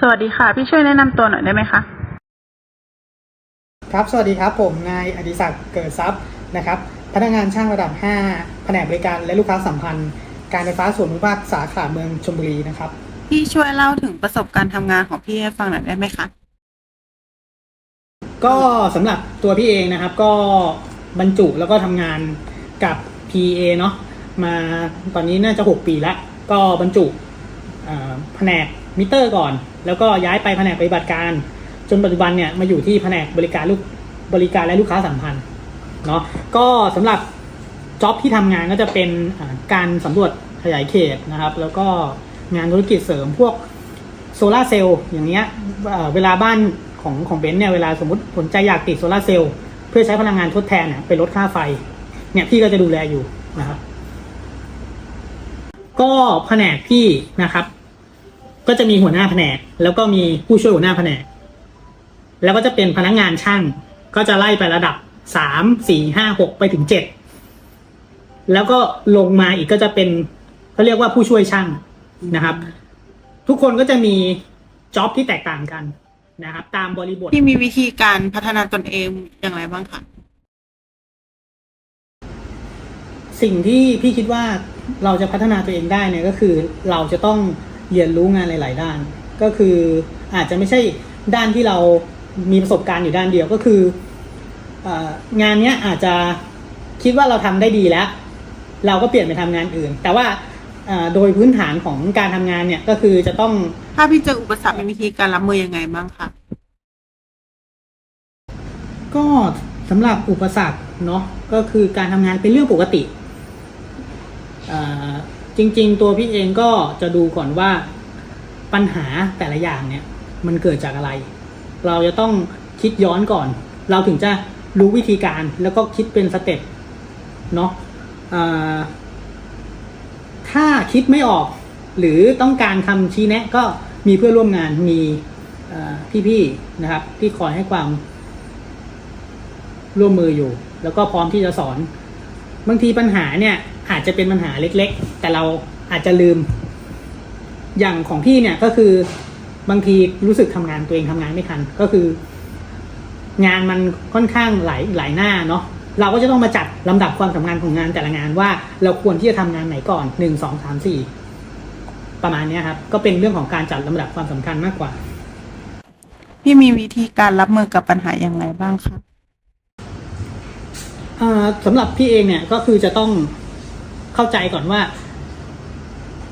สวัสดีค่ะ พี่ช่วยแนะนำตัวหน่อยได้ไหมคะ ครับ สวัสดีครับ ผมนายอดิศักดิ์เกิดทรัพย์นะครับ พนักงานช่างระดับ 5 แผนกบริการและลูกค้าสัมพันธ์ การไฟฟ้าส่วนภูมิภาคสาขาเมืองชลบุรีนะครับ พี่ช่วยเล่าถึงประสบการณ์ทำงานของพี่ให้ฟังหน่อยได้ไหมคะ ก็สำหรับตัวพี่เองนะครับ ก็บรรจุแล้วก็ทำงานกับ PA เนาะมาตอนนี้น่าจะ 6 ปีแล้ว ก็บรรจุเอ่อแผนก มิเตอร์ก่อน แล้วก็ย้ายไปแผนกปฏิบัติการ จนปัจจุบันเนี่ยมาอยู่ที่แผนกบริการลูกบริการและลูกค้าสัมพันธ์เนาะก็สำหรับจ็อบที่ทำงานก็จะเป็นการสำรวจขยายเขตนะครับ แล้วก็งานธุรกิจเสริมพวกโซลาเซลล์อย่างเงี้ยเเวลาบ้านของของเบนซ์เนี่ยเวลาสมมติสนใจอยากติดโซลาเซลล์เพื่อใช้พลังงานทดแทนเนี่ยไปลดค่าไฟเนี่ยพี่ก็จะดูแลอยู่นะครับ ก็แผนกพี่นะครับ ก็จะมีหัวหน้าแผนก แล้วก็มีผู้ช่วยหัวหน้าแผนก แล้วก็จะเป็นพนักงานช่าง ก็จะไล่ไประดับสามสี่ห้าหกไปถึงเจ็ดแล้วก็ลงมาอีกก็จะเป็นเขาเรียกว่าผู้ช่วยช่างนะครับ ทุกคนก็จะมีจ็อบที่แตกต่างกันนะครับ ตามบริบทพี่มีวิธีการพัฒนาตนเองอย่างไรบ้างคะสิ่งที่พี่คิดว่าเราจะพัฒนาตัวเองได้เนี่ยก็คือเราจะต้อง เรียนรู้งานหลาย ๆ ด้าน ก็คืออาจจะไม่ใช่ด้านที่เรามีประสบการณ์อยู่ด้านเดียวก็คือเอองานเนี้ยอาจจะคิดว่าเราทำได้ดีแล้ว เราก็เปลี่ยนไปทำงานอื่น แต่ว่าเอ่อโดยพื้นฐานของการทำงานเนี่ยก็คือจะต้องถ้าพี่เจออุปสรรคมีวิธีการรับมือยังไงบ้างคะก็สำหรับอุปสรรคเนาะก็คือการทำงานเป็นเรื่องปกติเอ่อ จริง ๆ ตัวพี่เองก็จะดูก่อนว่าปัญหาแต่ละอย่างเนี่ย มันเกิดจากอะไร เราจะต้องคิดย้อนก่อน เราถึงจะรู้วิธีการแล้วก็คิดเป็นสเต็ปเนาะถ้าคิดไม่ออก หรือต้องการคำชี้แนะ ก็มีเพื่อนร่วมงานมีพี่ๆนะครับ ที่คอยให้ความร่วมมืออยู่ แล้วก็พร้อมที่จะสอน บางทีปัญหาเนี่ย อาจจะเป็นปัญหาเล็กๆ แต่เราอาจจะลืม อย่างของพี่เนี่ยก็คือบางทีรู้สึกทำงานตัวเองทำงานไม่ทัน ก็คือ งานมันค่อนข้างหลายหลายหน้าเนาะเราก็จะต้องมาจัดลำดับความสำคัญของงานแต่ละงานว่าเราควรที่จะทำงานไหนก่อนหนึ่งสองสามสี่ประมาณเนี้ยครับก็เป็นเรื่องของการจัดลำดับความสำคัญมากกว่า พี่มีวิธีการรับมือกับปัญหาอย่างไรบ้างคะอ่าสำหรับพี่เองเนี่ยก็คือจะต้อง เข้าใจก่อนว่า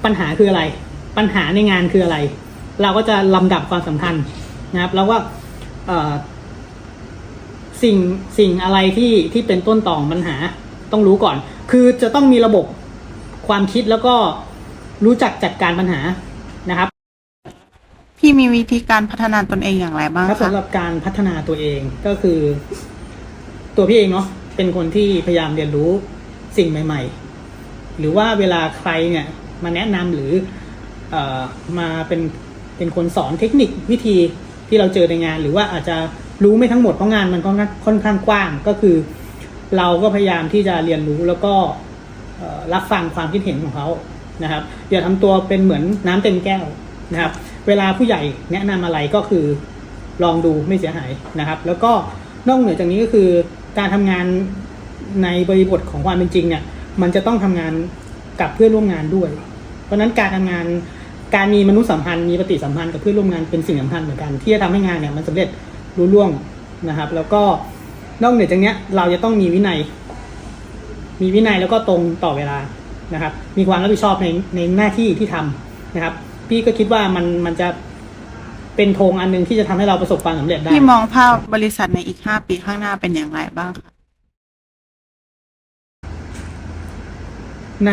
ปัญหาคืออะไร ปัญหาในงานคืออะไร เราก็จะลำดับความสำคัญนะครับ แล้วว่าเอ่อสิ่งสิ่งอะไรที่ที่เป็นต้นต่อของปัญหาต้องรู้ก่อน คือจะต้องมีระบบความคิดแล้วก็รู้จักจัดการปัญหานะครับ พี่มีวิธีการพัฒนาตนเองอย่างไรบ้างครับคะสำหรับการพัฒนาตัวเองก็คือ ตัวพี่เองเนาะเป็นคนที่พยายามเรียนรู้สิ่งใหม่ ๆ หรือว่าเวลาใครเนี่ยมาแนะนำหรือเออมาเป็นเป็นคนสอนเทคนิควิธีที่เราเจอในงาน หรือว่าอาจจะรู้ไม่ทั้งหมดเพราะงานมันค่อนข้างค่อนข้างกว้างก็คือ เราก็พยายามที่จะเรียนรู้แล้วก็รับฟังความคิดเห็นของเขานะครับอย่าทำตัวเป็นเหมือนน้ำเต็มแก้วนะครับ เวลาผู้ใหญ่แนะนำอะไรก็คือลองดูไม่เสียหายนะครับ แล้วก็นอกเหนือจากนี้ก็คือการทำงานในบริบทของความเป็นจริงเนี่ย มันจะต้องทำงานกับเพื่อนร่วมงานด้วย เพราะนั้นการทำงานการมีมนุษยสัมพันธ์มีปฏิสัมพันธ์กับเพื่อนร่วมงานเป็นสิ่งสำคัญเหมือนกัน ที่จะทำให้งานเนี่ยมันสำเร็จรุ่ล่วงนะครับ แล้วก็นอกเหนือจากนี้เราจะต้องมีวินัย มีวินัยแล้วก็ตรงต่อเวลานะครับ มีความรับผิดชอบในในหน้าที่ที่ทำนะครับ พี่ก็คิดว่ามันมันจะเป็นธงอันหนึงที่จะทำให้เราประสบความสำเร็จได้พี่มองภาพบริษัทในอีกห้าปีข้างหน้าเป็นอย่างไรบ้างคะ ใน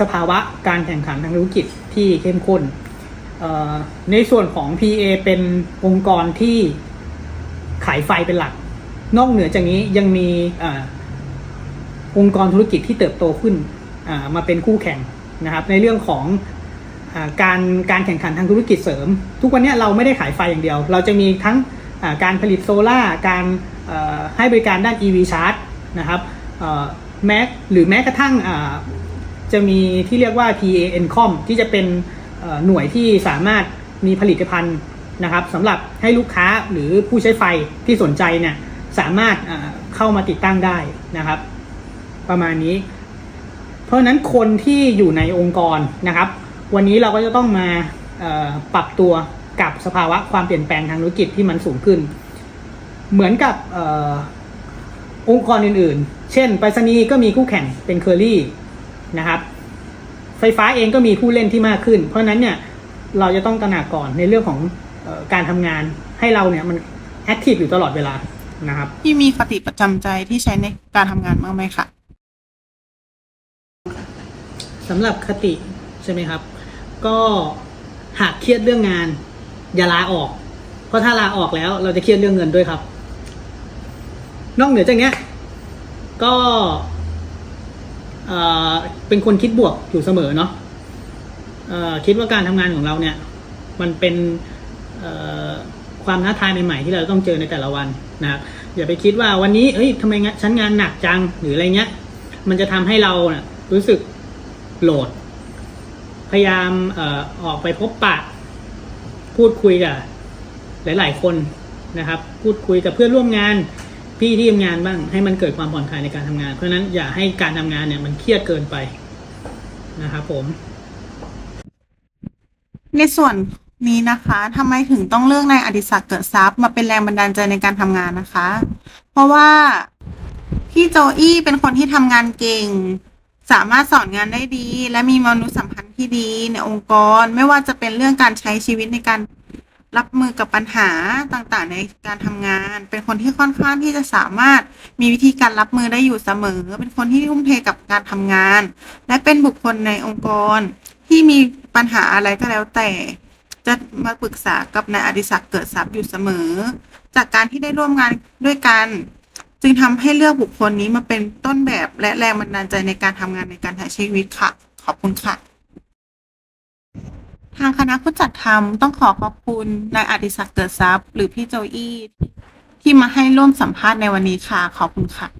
สภาวะการแข่งขันทางธุรกิจที่เข้มข้น ในส่วนของ PA เป็นองค์กรที่ขายไฟเป็นหลัก นอกเหนือจากนี้ยังมีอองค์กรธุรกิจที่เติบโตขึ้นมาเป็นคู่แข่งนะครับ ในเรื่องของอการการแข่งขันทางธุรกิจเสริม ทุกวันนี้เราไม่ได้ขายไฟอย่างเดียว เราจะมีทั้งการผลิตโซล่าการให้บริการด้าน EV Charge นะครับแม้หรือแม้กระทั่ง จะมีที่เรียกว่า PA Encom ที่จะเป็นหน่วยที่สามารถมีผลิตภัณฑ์นะครับสำหรับให้ลูกค้าหรือผู้ใช้ไฟที่สนใจเนี่ยสามารถเข้ามาติดตั้งได้นะครับ ประมาณนี้ เพราะนั้นคนที่อยู่ในองค์กรนะครับ วันนี้เราก็จะต้องมาปรับตัวกับสภาวะความเปลี่ยนแปลงทางธุรกิจที่มันสูงขึ้น เหมือนกับอองค์กรอื่นๆ เช่นไปรษณีย์ก็มีคู่แข่งเป็นเคอรี่ นะครับ ไฟฟ้าเองก็มีผู้เล่นที่มากขึ้น เพราะฉะนั้นเนี่ยเราจะต้องตระหนักก่อนในเรื่องของเออการทำงานให้เราเนี่ยมันแอคทีฟอยู่ตลอดเวลานะครับพี่มีคติประจำใจที่ใช้ในการทำงานบ้างไหมคะสำหรับคติใช่ไหมครับ ก็หากเครียดเรื่องงาน อย่าลาออก เพราะถ้าลาออกแล้ว เราจะเครียดเรื่องเงินด้วยครับ นอกเหนือจากเนี้ยก็ เป็นคนคิดบวกอยู่เสมอเนาะคิดว่าการทำงานของเราเนี่ย มันเป็นความท้าทายใหม่ๆที่เราต้องเจอในแต่ละวันนะครับอย่าไปคิดว่าวันนี้เอ้ยทำไมงานฉันงานหนักจังหรืออะไรเงี้ย มันจะทำให้เราเน่ยรู้สึกโหลด พยายามออกไปพบปะ พูดคุยกับหลาย ๆ คนนะครับ พูดคุยกับเพื่อนร่วมงาน พี่ที่ทำงานบ้าง ให้มันเกิดความผ่อนคลายในการทำงาน เพราะฉะนั้นอย่าให้การทำงานเนี่ยมันเครียดเกินไปนะครับผม ในส่วนนี้นะคะทำไมถึงต้องเลือกนายอดิศักดิ์เกิดทรัพย์ มาเป็นแรงบันดาลใจในการทำงานนะคะ เพราะว่าพี่โจอี้เป็นคนที่ทำงานเก่ง สามารถสอนงานได้ดี และมีมนุษยสัมพันธ์ที่ดีในองค์กร ไม่ว่าจะเป็นเรื่องการใช้ชีวิตในการ รับมือกับปัญหาต่างๆ ในการทำงาน เป็นคนที่ค่อนข้างที่จะสามารถมีวิธีการรับมือได้อยู่เสมอ เป็นคนที่ทุ่มเทกับการทำงาน และเป็นบุคคลในองค์กร ที่มีปัญหาอะไรก็แล้วแต่ จะมาปรึกษากับนายอดิศักดิ์เกิดทรัพย์อยู่เสมอ จากการที่ได้ร่วมงานด้วยกัน จึงทำให้เลือกบุคคลนี้มาเป็นต้นแบบและแรงบันดาลใจในการทำงานในการใช้ชีวิตค่ะ ขอบคุณค่ะ ทางคณะผู้จัดทำต้องขอขอบคุณนายอดิศักดิ์เกิดทรัพย์ หรือพี่โจอี้ที่มาให้ร่วมสัมภาษณ์ในวันนี้ค่ะ ขอบคุณค่ะ